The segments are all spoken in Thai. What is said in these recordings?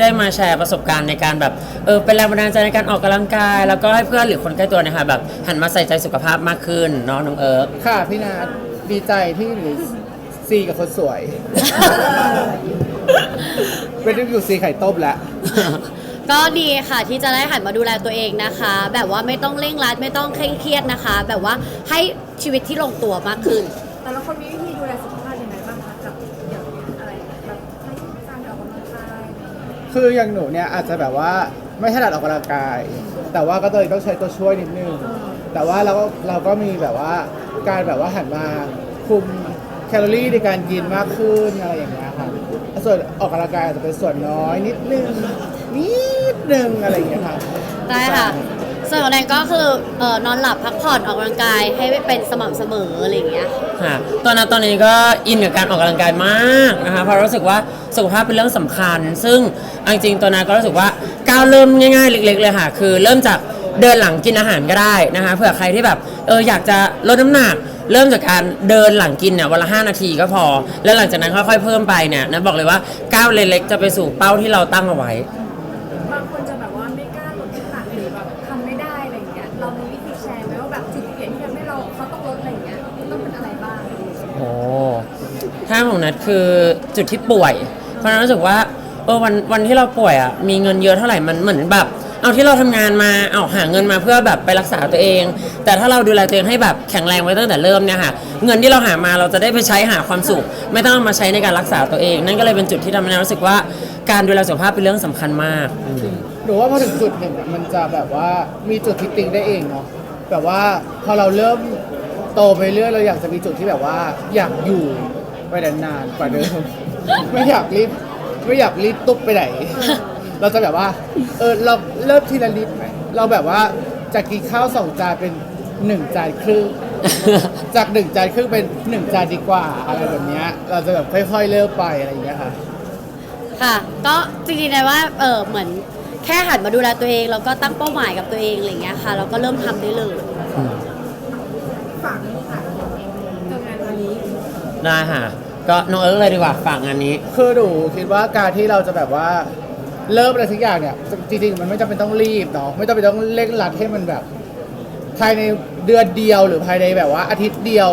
ได้มาแชร์ประสบการณ์ในการแบบเออเป็นแรงบันดาลใจในการออกกำลังกาย แล้วก็ให้เพื่อนหรือคนใกล้ตัวเนะคะแบบหันมาใส่ใจสุขภาพมากขึ้นเนาะน้องเอิร์กค่ะพี่นาดีใจที่หนูซีกับคนสวย เป็นที่อยู่ซีไข่ต้มแล้วก็ดีค่ะที่จะได้หันมาดูแลตัวเองนะคะ แบบว่าไม่ต้องเร่งรัดไม่ต้องเคร่งเครียดนะคะ แบบว่าให้ชีวิตที่ลงตัวมากขึ้น แต่ละคนมีวิธี คืออย่างหนูเนี่ยอาจจะแบบว่าไม่ถนัดออกกำลังกาย แต่ว่าก็เลยต้องใช้ตัวช่วยนิดนึง แต่ว่าเราก็เราก็มีแบบว่าการแบบว่าหันมาคุมแคลอรี่ในการกินมากขึ้นอะไรอย่างเงี้ยค่ะส่วนออกกำลังกายอาจจะเป็นส่วนน้อยนิดนึงนิดนึงอะไรอย่างเงี้ยค่ะ ได้ค่ะ ส่วนของแดนก็คือเอ่อนอนหลับพักผ่อนออกกำลังกายให้เป็นสม่ำเสมออะไรอย่างเงี้ย ค่ะตอนนั้นตอนนี้ก็อินกับการออกกำลังกายมากนะคะเพราะรู้สึกว่าสุขภาพเป็นเรื่องสำคัญ ซึ่งเอาจริงๆตอนนั้นก็รู้สึกว่าก้าวเริ่มง่ายๆ เล็ก ๆ เลยค่ะ คือเริ่มจากเดินหลังกินอาหารก็ได้นะคะเผื่อใครที่แบบเอออยากจะลดน้ำหนัก เริ่มจากการเดินหลังกินเนี่ยวันละ5นาทีก็พอ แล้วหลังจากนั้นค่อยๆเพิ่มไปเนี่ยนะบอกเลยว่าก้าวเล็กๆจะไปสู่เป้าที่เราตั้งเอาไว้าของนัดคือจุดที่ป่วย เพราะนัทรู้สึกว่าเออวันวันที่เราป่วยอะมีเงินเยอะเท่าไหร่มันเหมือนแบบ เอาที่เราทำงานมาเอาหาเงินมาเพื่อแบบไปรักษาตัวเอง แต่ถ้าเราดูแลตัวเองให้แบบแข็งแรงไว้ตั้งแต่เริ่มเนี่ยค่ะเงินที่เราหามาเราจะได้ไปใช้หาความสุข ไม่ต้องเอามาใช้ในการรักษาตัวเอง นั่นก็เลยเป็นจุดที่ทำให้นัทรู้สึกว่าการดูแลสุขภาพเป็นเรื่องสำคัญมากอืมหนูว่าพอถึงจุดหนึ่งอะมันจะแบบว่ามีจุดที่ติ๊งได้เองเนาะแบบว่าพอเราเริ่มโตไปเรื่อยเราอยากจะมีจุดที่แบบว่าอยากอยู่ ไปนานๆกว่าเดิม ไม่อยากรีบไม่อยากรีบตุ๊บไปไหน เราจะแบบว่า เออเราเริ่มทีละนิดไหมเราแบบว่าจากกินข้าวสองจานเป็นหนึ่งจานครึ่ง จากหนึ่งจานครึ่งเป็นหนึ่งจานดีกว่าอะไรแบบเนี้ยเราจะแบบค่อยๆเริ่มไปอะไรอย่างเงี้ยค่ะ ค่ะ ก็จริงๆเลยว่าเออเหมือนแค่หันมาดูแลตัวเองแล้วก็ตั้งเป้าหมายกับตัวเองอะไรอย่างเงี้ยค่ะแล้วก็เริ่มทำได้เลย ฝากนี้ค่ะกับงานวันนี้ ได้ค่ะ ก็น้องเอิร์กเลยดีกว่าฝากงานนี้ คือหนูคิดว่าการที่เราจะแบบว่าเริ่มอะไรสักอย่างเนี่ยจริงๆมันไม่จำเป็นต้องรีบเนาะไม่จำเป็นต้องเร่งรัดให้มันแบบ ภายในเดือนเดียวหรือภายในแบบว่าอาทิตย์เดียว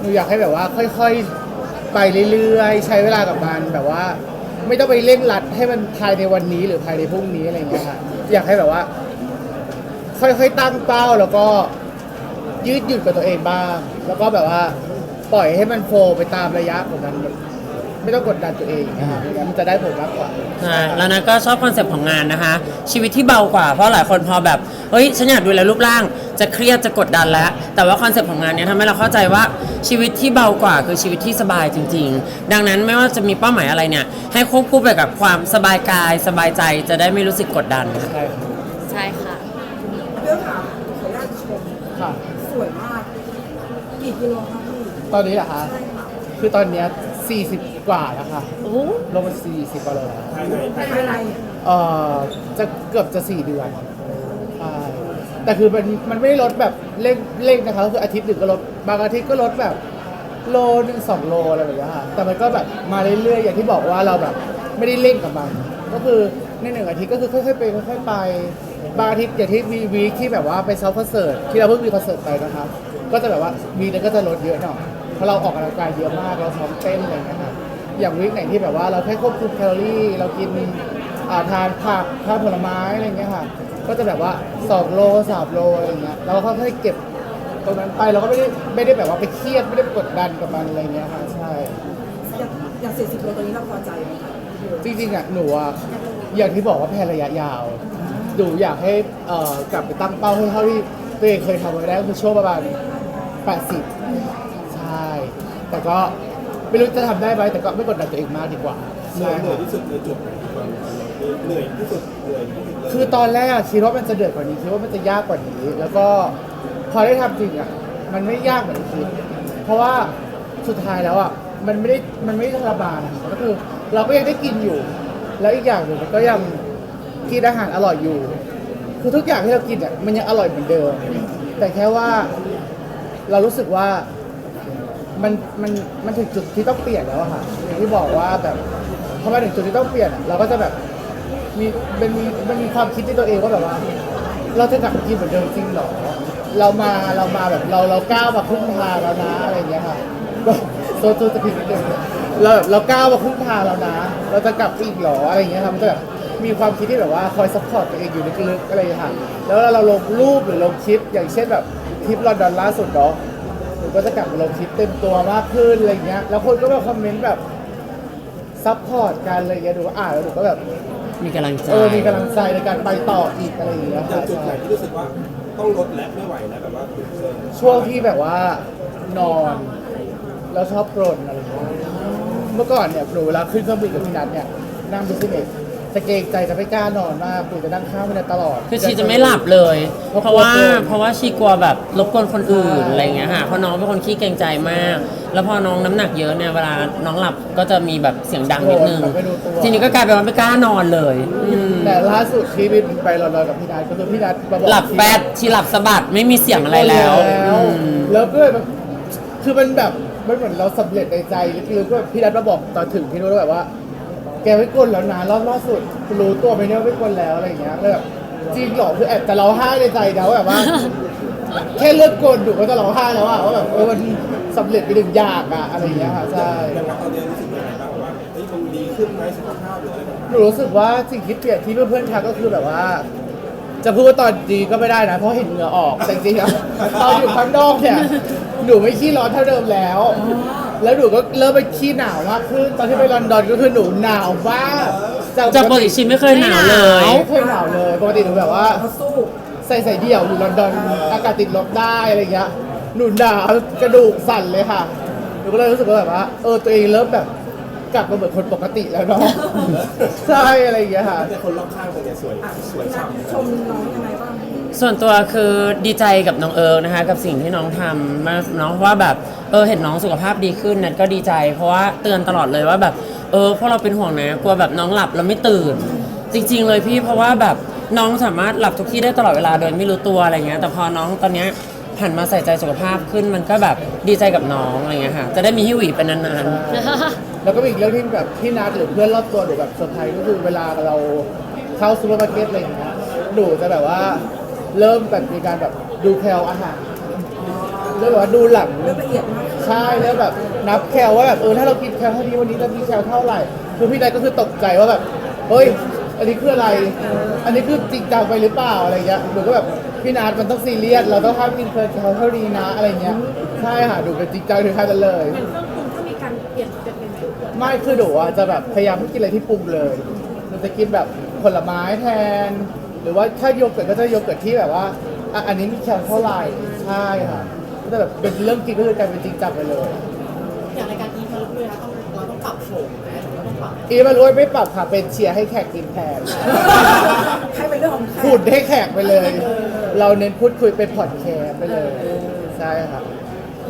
หนูอยากให้แบบว่าค่อยๆไปเรื่อยๆใช้เวลากับมันแบบว่า ไม่ต้องไปเร่งรัดให้มันภายในวันนี้หรือภายในพรุ่งนี้อะไรอย่างเงี้ยค่ะอยากให้แบบว่า ค่อยๆตั้งเป้าแล้วก็ยืดหยุ่นกับตัวเองบ้าง แล้วก็แบบว่า ปล่อยให้มันโฟลว์ไปตามระยะของมันไม่ต้องกดดันตัวเองนะครับไม่งั้นมันจะได้ผลมากกว่า ใช่แล้วนะก็ชอบคอนเซปต์ของงานนะคะ ชีวิตที่เบากว่าเพราะหลายคนพอแบบเฮ้ยฉันอยากดูแลรูปร่าง จะเครียดจะกดดันแล้ว แต่ว่าคอนเซปต์ของงานเนี้ยทำให้เราเข้าใจว่าชีวิตที่เบากว่าคือชีวิตที่สบายจริง ๆ ดังนั้นไม่ว่าจะมีเป้าหมายอะไรเนี่ยให้ควบคู่ไปกับความสบายกายสบายใจจะได้ไม่รู้สึกกดดันค่ะใช่ครับใช่ค่ะ เรื่องค่ะขออนุญาตชมค่ะ สวยมาก กี่กิโลคะพี่ ตอนนี้เหรอคะใช่ค่ะคือตอนเนี้ย40 กว่าแล้วค่ะโอ้ลงมา40กว่าโลแล้วภายในเอ่อจะเกือบจะ 4 เดือนใช่แต่คือมันมันไม่ได้ลดแบบเร่งเร่งนะคะก็คืออาทิตย์หนึ่งก็ลดบางอาทิตย์ก็ลดแบบโลหนึ่งสองโลอะไรแบบเนี้ยค่ะแต่มันก็แบบมาเรื่อยๆอย่างที่บอกว่าเราแบบไม่ได้เร่งกับมัน ก็คือในหนึ่งอาทิตย์ก็คือค่อยๆไปค่อยๆไป บางอาทิตย์อย่างที่มีวีคที่แบบว่าไปเซาท์คอนเสิร์ตที่เราเพิ่งมีคอนเสิร์ตไปนะคะก็จะแบบว่าวีคนั้นก็จะลดเยอะหน่อยเพ ราะเราออกกำลังกายเยอะมากเราซ้อมเต้นอะไรอย่างเงี้ยค่ะอย่างวีคไหนที่แบบว่าเราแค่ควบคุมแคลอรี่เรากินอ่าทานผักทานผลไม้อะไรอย่างเงี้ยค่ะ ก็จะแบบว่า2โล3โลอะไรอย่างเงี้ยเราก็ค่อยๆเก็บตรงนั้นไปเราก็ไม่ได้ไม่ได้แบบว่าไปเครียดไม่ได้กดดันกับมันอะไรอย่างเงี้ยค่ะใช่ อย่างอย่างสี่สิบโลตอนนี้เราพอใจไหมคะจริงๆอะหนูอะอย่างที่บอกว่าแพลนระยะยาวหนูอยากให้เอ่อกลับไปตั้งเป้าให้เท่าที่ตัวเองเคยทำไว้ได้ก็คือช่วงประมาณ 80ใช่ แต่ก็ไม่รู้จะทำได้ไหมแต่ก็ไม่กดดันตัวเองมากดีกว่าเหนื่ใช่อยเหนื่อยค่ะที่สุดในจุดไหนบ้างเหนื่อยที่สุดเหนื่อยที่สุดเลยคือตอนแรกอะคิดว่ามันจะเดือดกว่านี้คิดว่ามันจะยากกว่านี้ แล้วก็พอได้ทำจริงอะมันไม่ยากเหมือนที่คิดเพราะว่าสุดท้ายแล้วอะมันไม่ได้มันไม่ได้ทรมานอะก็คือ เราก็ยังได้กินอยู่ แล้วอีกอย่างหนึ่งมันก็ยังกินอาหารอร่อยอยู่ คือทุกอย่างที่เรากินอะมันยังอร่อยเหมือนเดิมแต่แค่ว่า เรารู้สึกว่า มันมันมันถึงจุดที่ต้องเปลี่ยนแล้วอะค่ะอย่างที่บอกว่าแบบพอมาถึงจุดที่ต้องเปลี่ยนอะเราก็จะแบบมีมันมีมันมีความคิดในตัวเองว่าแบบว่า เราจะกลับมากินเหมือนเดิมจริงเหรอเรามาเรามาแบบเราเราก้าวมาครึ่งทางแล้วนะอะไรอย่างเงี้ยค่ะก็โซจูจะผิดนิดนึงเราแบบเราก้าวมาครึ่งทางแล้วนะ เราจะกลับอีกเหรออะไรอย่างเงี้ยครับมันจะแบบมีความคิดที่แบบว่าคอยซัพพอร์ตตัวเองอยู่ลึกๆอะไรอย่างเงี้ยค่ะแล้วเราลงรูปหรือลงคลิปอย่างเช่นแบบคลิปลอนดอนล่าสุดเนาะ ก็จะกลับมาลงคลิปเต็มตัวมากขึ้นอะไรอย่างเงี้ย แล้วคนก็มาคอมเมนต์แบบซัพพอร์ตกันอะไรอย่างเงี้ยหนูก็อ่านแล้วหนูก็แบบมีกำลังใจ เออมีกำลังใจในการไปต่ออีกอะไรอย่างเงี้ยอค่ะย่างจุดไหนที่รู้สึกว่าต้องลดและไม่ไหวแล้วแบบว่าเออช่วงที่แบบว่านอนแล้วชอบกรนอะไรอย่างเงี้ยเมื่อก่อนเนี่ยหนูเวลาขึ้นเครื่องบินกับพี่นัทเนี่ยนั่งบิสเนส จะเกรงใจจะไม่กล้านอนมากหนูจะนั่งข้างพี่นัทตลอด คือชีจะไม่หลับเลย เพราะเพราะว่ากลัวโกรธเพราะว่าชีกลัวแบบรบกวนคนอื่นใช่อะไรอย่างเงี้ยค่ะเพราะน้องเป็นคนขี้เกรงใจมาก แล้วพอน้องน้ำหนักเยอะเนี่ยเวลาน้องหลับก็จะมีแบบเสียงดังนิดนึงแบบไม่รู้ตัว ทีนี้ก็กลายเป็นว่าไม่กล้านอนเลยอืมแต่ล่าสุดที่บินไปลอนดอนกับพี่นัทก็คือพี่นัทมาบอกหลับแป๊ดชีหลับสะบัดไม่มีเสียงอะไรแล้วแล้วอืมแล้วก็เลยแบบคือมันแบบมันเหมือนเราสำเร็จในใจลึกๆก็แบบพี่นัทมาบอกตอนถึงที่นู้นแล้วแบบว่า แกไม่กลนแล้วนะรอบล่าสุดรู้ตัวไหมเนี่ยว่าไม่กลนแล้วอะไรอย่างเงี้ยก็แบบจริงเหรอคือแอบแต่เราห้าในใจนะว่าแบบว่า แค่เลิกกลนอยู่ก็จะร้องไห้แล้วอะว่าแบบเออมันสำเร็จไปหนึ่งอย่างอะอะไรอย่างเงี้ยค่ะใช่ อย่างว่าตอนนี้รู้สึกยังไงบ้างว่าเฮ้ยมันดีขึ้นไหมสุขภาพหรืออะไรต่างหนูรู้สึกว่าสิ่งที่เปลี่ยนที่เพื่อนๆทักก็คือแบบว่า จะพูดว่าตอนดีก็ไม่ได้นะ เพราะเห็นเหงื่อออกแต่จริงๆอะตอนอยู่ข้างนอกเนี่ย หนูไม่ขี้ร้อนเท่าเดิมแล้ว แล้วหนูก็เริ่มไปขี้หนาวมากขึ้นตอนที่ไปลอนดอนก็คือหนูหนาวมากจากปกติชีไม่เคยหนาวเลยไม่เคยหนาวเลยปกติหนูแบบว่าใส่ใส่เดี่ยวอยู่ลอนดอนอากาศติดลบได้อะไรเงี้ยหนูหนาวกระดูกสั่นเลยค่ะหนูก็เลยรู้สึกว่าแบบว่าเออตัวเองเริ่มแบบกลับมาเหมือนคนปกติแล้วเนาะ ใช่อะไรอย่างเงี้ยค่ะๆแต่คนรอบข้างเป็นไงสวย สวยฉ่ำชมน้องยังไงบ้าง ส่วนตัวคือดีใจกับน้องเอิร์กนะคะกับสิ่งที่น้องทำมาน้องว่าแบบเออเห็นน้องสุขภาพดีขึ้นนัทก็ดีใจ เพราะว่าเตือนตลอดเลยว่าแบบเออพวกเราเป็นห่วงนะกลัวแบบน้องหลับแล้วไม่ตื่น จริง ๆ เลยพี่เพราะว่าแบบน้องสามารถหลับทุกที่ได้ตลอดเวลาโดยไม่รู้ตัวอะไรเงี้ยแต่พอน้องตอนเนี้ยหันมาใส่ใจสุขภาพขึ้นมันก็แบบดีใจกับน้องอะไรเงี้ยค่ะจะได้มีฮิวีเป็นนานๆ แล้วก็มีอีกเรื่องที่แบบพี่นัดหรือเพื่อนรอบตัวหนูแบบเซอร์ไพรส์ก็คือเวลาเราเข้าซูเปอร์มาร์เก็ตอะไรอย่างเงี้ยหนูจะแบบว่า เริ่มแบบมีการแบบดูแคลอาหารเริ่มแบบว่าดูหลังละเอียดมากใช่แล้วแบบนับแคลว่าแบบเออถ้าเรากินแคลเท่านี้วันนี้จะมีแคลเท่าไหร่คือพี่นัดก็คือตกใจว่าแบบเฮ้ยอันนี้คืออะไร อันนี้คือจริงจังไปหรือเปล่าอะไรเงี้ยหนูก็แบบพี่นัดมันต้องซีเรียสเราต้องห้ามกินเกินแคลเท่านี้นะอะไรเงี้ยใช่ค่ะหนูเป็นจริงจังถึงขั้นนั้นเลยเครื่องปรุงก็มีการเปลี่ยนเปลี่ยนไหมไม่คือหนูอะจะแบบพยายามไม่กินอะไรที่ปรุงเลยหนูจะกินแบบผลไม้แทน หรือว่าถ้าโยเกิร์ตก็จะโยเกิร์ตที่แบบว่าอะอันนี้มีแคลเท่าไหร่ใช่ค่ะก็จะแบบเป็นเรื่องกินก็คือกลายเป็นจริงจังไปเลย อย่างในการอีทมาลุยนะต้องเราต้องปรับโฉมนะเราต้องปรับอีมารู้ไม่ปรับค่ะเป็นเชียร์ให้แขกกินแทนให้เป็นเรื่องของแขพูดให้แขกไปเลย เราเน้นพูดคุยเป็นพอดแคสต์ไปเลย ใช่ค่ะ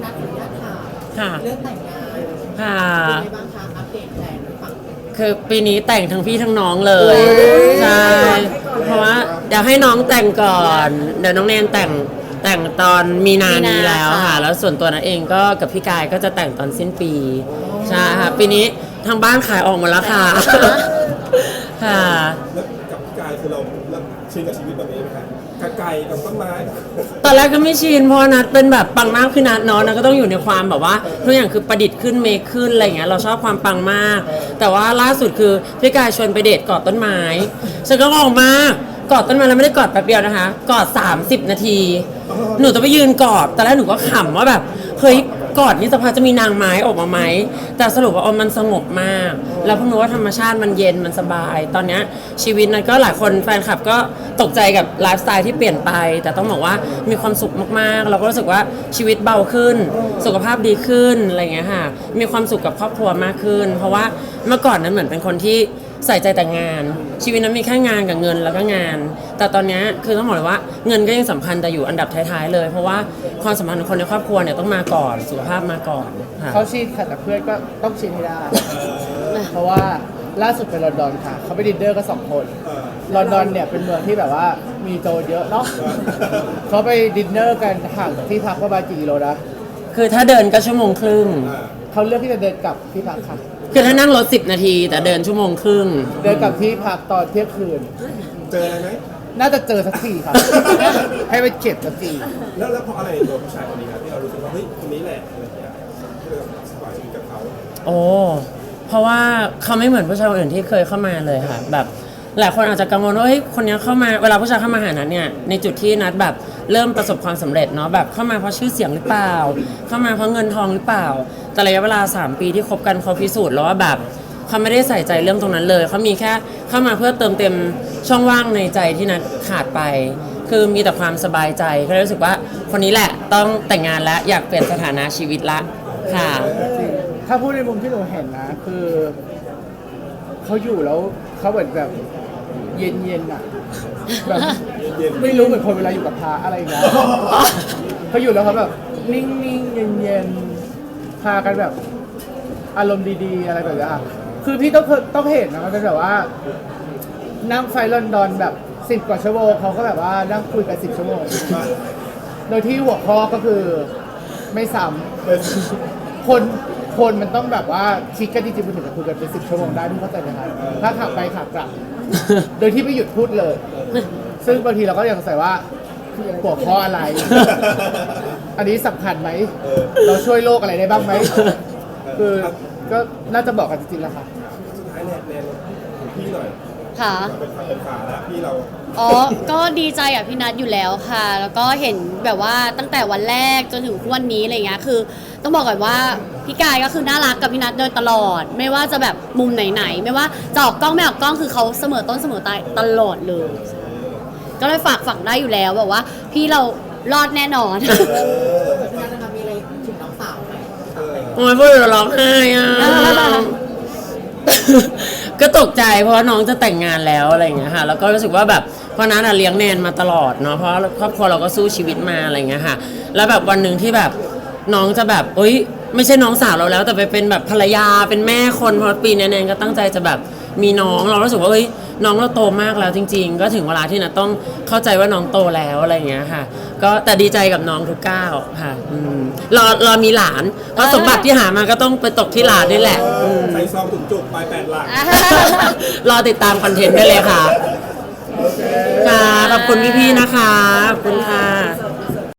นัดขออนุญาตถามๆค่ะ เรื่องแต่งงานค่ะเป็นไงบ้างคะอัปเดตแผนฝั่งคือปีนี้แต่งทั้งพี่ทั้งน้องเลย โอ้ย ใช่ เพราะว่าเดี๋ยวให้น้องแต่งก่อน เดี๋ยวน้องแนนแต่งแต่งตอนมีนานี้แล้วมีนาค่ะ ค่ะ แล้วส่วนตัวนั้นเองก็กับพี่กายก็จะแต่งตอนสิ้นปีใช่ค่ะปีนี้ทางบ้านขายออกหมดแล้วค่ะ ค่ะ แล้วกับพี่กายคือเราเริ่มชินกับชีวิตแบบนี้ไหมครับ กับไก่กับต้นไม้ตอนแรกก็ไม่ชินเพราะนัดเป็นแบบปังมากคือนัดเนาะนัดก็ต้องอยู่ในความแบบว่าทุกอย่างคือประดิษฐ์ขึ้นเมคขึ้นอะไรอย่างเงี้ยเราชอบความปังมาก แต่ว่าล่าสุดคือพี่กายชวนไปเดทกอดต้นไม้ฉันก็งงมากกอดต้นไม้แล้วไม่ได้กอดแป๊บเดียวนะคะ กอด 30 นาที หนูต้องไปยืนกอดตอนแรกหนูก็ขำว่าแบบเฮ้ย ก่อดนี่สักพักจะมีนางไม้ออกมาไหม แต่สรุปว่าเอามันสงบมาก แล้วเพิ่งรู้ว่าธรรมชาติมันเย็นมันสบาย ตอนเนี้ยชีวิตนั้นก็หลายคนแฟนคลับก็ตกใจกับไลฟ์สไตล์ที่เปลี่ยนไป แต่ต้องบอกว่ามีความสุขมากๆ เราก็รู้สึกว่าชีวิตเบาขึ้น สุขภาพดีขึ้นอะไรเงี้ยค่ะ มีความสุขกับครอบครัวมากขึ้น เพราะว่าเมื่อก่อนนั้นเหมือนเป็นคนที่ ใส่ใจแต่งาน ชีวิตนั้นมีแค่งานกับเงินแล้วก็งาน แต่ตอนเนี้ยคือต้องบอกเลยว่าเงินก็ยังสำคัญแต่อยู่อันดับท้ายๆเลย เพราะว่าความสัมพันธ์ของคนในครอบครัวเนี่ยต้องมาก่อนสุขภาพมาก่อนค่ะเขาชินค่ะแต่เพื่อนก็ต้องชินให้ได้ เพราะว่าล่าสุดไปลอนดอนค่ะ เขาไปดินเนอร์ก็สองคน ลอนดอนเนี่ยเป็นเมืองที่แบบว่ามีโจรเยอะเนาะเขาไปดินเนอร์กันห่างจากที่พักประมาณกี่กิโลนะคือถ้าเดินก็ชั่วโมงครึ่ง เขาเลือกที่จะเดินกลับที่พักค่ะ คือถ้านั่งรถ10นาที แต่เดินชั่วโมงครึ่ง เดินกลับที่พักตอนเที่ยงคืน เจออะไรไหมน่าจะเจอสักทีครับ ให้ไปเก็บสักทีแล้วแล้วเพราะอะไรตัวผู้ชายคนนี้ครับที่เรารู้สึกว่าเฮ้ยคนนี้แหละอะไรอย่างเงี้ยที่เราสบายชีวิตกับเขาโอ้ เพราะว่าเขาไม่เหมือนผู้ชายคนอื่นที่เคยเข้ามาเลยค่ะ แบบ หลายคนอาจจะกังวลว่าเฮ้ยคนนี้เข้ามาเวลาผู้ชายเข้ามาหานัดเนี่ยในจุดที่นัดแบบเริ่มประสบความสำเร็จเนาะแบบเข้ามาเพราะชื่อเสียงหรือเปล่า เข้ามาเพราะเงินทองหรือเปล่า แต่ระยะเวลา 3 ปีที่คบกันเขาพิสูจน์แล้วว่าแบบเขาไม่ได้ใส่ใจเรื่องตรงนั้นเลยเขามีแค่เข้ามาเพื่อเติมเต็มช่องว่างในใจที่นัดขาดไป คือมีแต่ความสบายใจเลยรู้สึกว่าคนนี้แหละต้องแต่งงานแล้วอยากเปลี่ยนสถานะชีวิตละค่ะถ้าพูดในมุมที่หนูเห็นนะคือเขาอยู่แล้วเขาเหมือนแบบ เย็นเย็นๆอะแบบเย็นไม่รู้เหมือนคนเวลาอยู่กับพระอะไรอย่างเงี้ยเขาอยู่แล้วเขาแบบนิ่งๆเย็นเย็นๆพากันแบบ อารมณ์ดีๆ อะไรแบบนี้อะคือพี่ต้องเคยต้องเห็นนะมันเป็นแบบว่า นั่งไฟลอนดอนแบบสิบกว่าชั่วโมงเขาก็แบบว่านั่งคุยกันสิบชั่วโมง โดยที่หัวข้อก็คือไม่ซ้ำคนคนมันต้องแบบว่าคิดกันจริงๆมันถึงจะคุยกันเป็นสิบชั่วโมงได้พี่เข้าใจไหมครับถ้าขับไปขับกลับ โดยที่ไม่หยุดพูดเลย ซึ่งบางทีเราก็ยังสงสัยว่าหัวข้ออะไร อันนี้สำคัญไหม เราช่วยโลกอะไรได้บ้างไหม คือก็น่าจะบอกกันจริงๆแล้วค่ะ สุดท้ายแนนแนนของพี่หน่อยค่ะ เป็นขาเป็นขาแล้วพี่เราอ๋อ ก็ดีใจอะพี่นัทอยู่แล้วค่ะ แล้วก็เห็นแบบว่าตั้งแต่วันแรกจนถึงวันนี้อะไรเงี้ย คือ ต้องบอกก่อนว่าพี่กายก็คือน่ารักกับพี่นัทโดยตลอด ไม่ว่าจะแบบมุมไหนๆไม่ว่าจะออกกล้องไม่ออกกล้องคือเขาเสมอต้นเสมอปลายตลอดเลย ก็เลยฝากฝังได้อยู่แล้วแบบว่า พี่เรารอดแน่นอนพี่นัทนะคะมีอะไรถึงน้องสาวไหมโอ้ยพูดแล้วร้องไห้อะ ก็ตกใจเพราะว่าน้องจะแต่งงานแล้วอะไรอย่างเงี้ยค่ะ แล้วก็รู้สึกว่าแบบเพราะนั้นอะเลี้ยงแนนมาตลอดเนาะ เพราะครอบครัวเราก็สู้ชีวิตมาอะไรอย่างเงี้ยค่ะ แล้วแบบวันหนึ่งที่แบบ น้องจะแบบเอ้ย ไม่ใช่น้องสาวเราแล้ว แต่ไปเป็นแบบภรรยาเป็นแม่คนเพราะปีนี้แนนก็ตั้งใจจะแบบมีน้องเรารู้สึกว่าเอ้ยน้องเราโตมากแล้วจริง ๆ ก็ถึงเวลาที่นะต้องเข้าใจว่าน้องโตแล้วอะไรอย่างเงี้ยค่ะ ก็แต่ดีใจกับน้องทุกก้าวค่ะอืมรอรอมีหลานเพราะสมบัติที่หามาก็ต้องไปตกที่หลานนี่แหละอืม ใส่ซองถุงจุกไปแปดหลัก รอติดตามคอนเทนต์ได้เลยค่ะ ค่ะ ขอบคุณพี่ๆ นะคะ ขอบคุณค่ะ